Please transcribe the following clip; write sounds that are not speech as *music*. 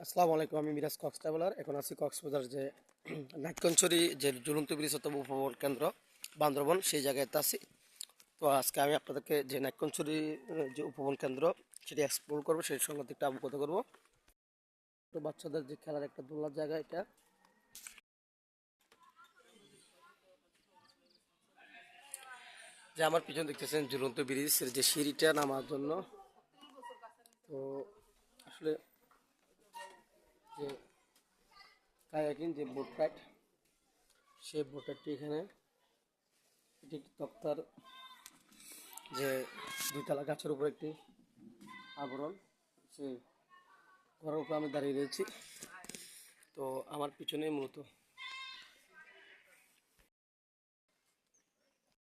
আসসালামু আলাইকুম, আমি মিরাজ কক্স ট্রাভেলার। এখন আছি কক্সবাজার যে *clears throat* নাটকঞ্চরি যে ঝুলন্ত ব্রিজতম উপভোগ কেন্দ্র, বান্দরবন, সেই জায়গায় আছি। তো আজকে আমি আপনাদেরকে যে নাটকঞ্চরি যে উপভোগ কেন্দ্র, সেটি এক্সপ্লোর করব, সেই সঙ্গে একটু অবগত করব। তো বাচ্চাদের যে খেলার একটা দোলনার জায়গা এটা যে আমার পিছনে দেখতেছেন ঝুলন্ত ব্রিজের যে সিঁড়িটা নামার জন্য। তো আসলে যে কায়াকিং যে বোট রাইড, সেই বোট রাইডটি এখানে, এটি একটি তক্তার যে দুইতলা গাছের উপর একটি আবরণ, সে ঘরের উপর আমি দাঁড়িয়ে রয়েছি। তো আমার পিছনে মূলত